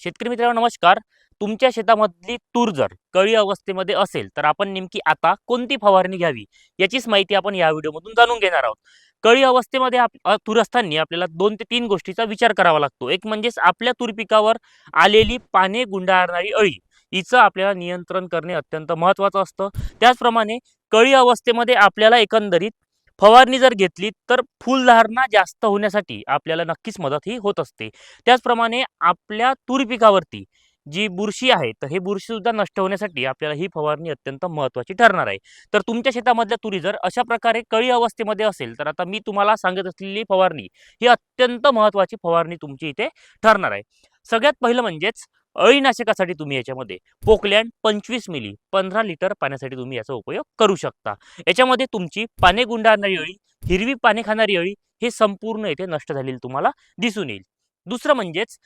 शेतकरी मित्रांनो नमस्कार. तुमच्या शेतामधली तूर जर कळी अवस्थेमध्ये असेल तर आपण नेमकी आता कोणती फवारणी घ्यावी याचीच माहिती आपण या व्हिडिओमधून जाणून घेणार आहोत. कळी अवस्थेमध्ये आप तूर असताना आपल्याला दोन ते तीन गोष्टीचा विचार करावा लागतो. एक म्हणजेच आपल्या तूर पिकावर आलेली पाने गुंडाळणारी अळी हिचं आपल्याला नियंत्रण करणे अत्यंत महत्त्वाचं असतं. त्याचप्रमाणे कळी अवस्थेमध्ये आपल्याला एकंदरीत फवारणी जर घेतली तर फुलधारणा जास्त होण्यासाठी आपल्याला नक्कीच मदत ही होत असते. त्याचप्रमाणे आपल्या तूर पिकावरती जी बुरशी आहे तर हे बुरशी सुद्धा नष्ट होण्यासाठी आपल्याला ही फवारणी अत्यंत महत्त्वाची ठरणार आहे. तर तुमच्या शेतामधल्या तुरी जर अशा प्रकारे कळी अवस्थेमध्ये असेल तर आता मी तुम्हाला सांगत असलेली फवारणी ही अत्यंत महत्त्वाची फवारणी तुमची इथे ठरणार आहे. सगळ्यात पहिलं म्हणजेच अळीनाशकासाठी तुम्ही याच्यामध्ये पोकलँड पंचवीस मिली पंधरा लिटर पाण्यासाठी तुम्ही याचा उपयोग करू शकता. याच्यामध्ये तुमची पाने गुंडाळणारी अळी हिरवी पाने खाणारी अळी हे संपूर्ण येथे नष्ट झालेली तुम्हाला दिसून येईल. दुसरं म्हणजेच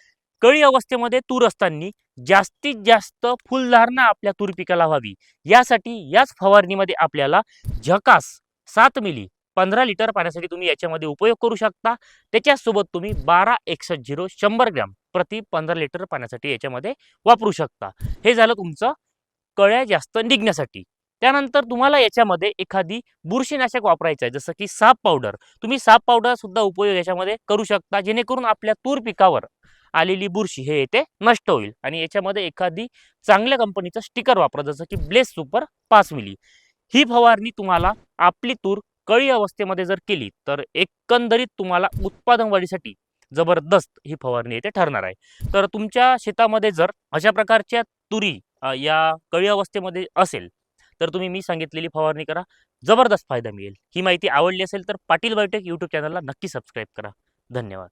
कळी अवस्थेमध्ये तूर असताना जास्तीत जास्त फुलधारणा आपल्या तूर पिकाला व्हावी. यासाठी याच फवारणीमध्ये आपल्याला झकास सात मिली पंधरा लिटर पाण्यासाठी तुम्ही याच्यामध्ये उपयोग करू शकता. त्याच्यासोबत तुम्ही बारा एकसष्ट झिरो शंभर ग्रॅम प्रति पंधरा लिटर पाण्यासाठी याच्यामध्ये वापरू शकता. हे झालं तुमचं कळ्या जास्त निघण्यासाठी. त्यानंतर तुम्हाला याच्यामध्ये एखादी बुरशीनाशक वापरायचं आहे जसं की साप पावडर. तुम्ही साप पावडर सुद्धा उपयोग याच्यामध्ये करू शकता जेणेकरून आपल्या तूर पिकावर आलेली बुरशी हे येथे नष्ट होईल. आणि याच्यामध्ये एखादी चांगल्या कंपनीचं स्टिकर वापरा जसं की ब्लेस सुपर पाच मिली. ही फवारणी तुम्हाला आपली तूर कळी अवस्थेमध्ये जर केली तर एकंदरीत तुम्हाला उत्पादन वाढीसाठी जबरदस्त ही फवारणी येथे ठरणार आहे. तर तुमच्या शेतामध्ये जर अशा प्रकारच्या तुरी या कळी अवस्थेमध्ये असेल तर तुम्ही मी सांगितलेली फवारणी करा. जबरदस्त फायदा मिळेल. ही माहिती आवडली असेल तर पाटील बायोटेक यूट्यूब चॅनलला नक्की सबस्क्राईब करा. धन्यवाद.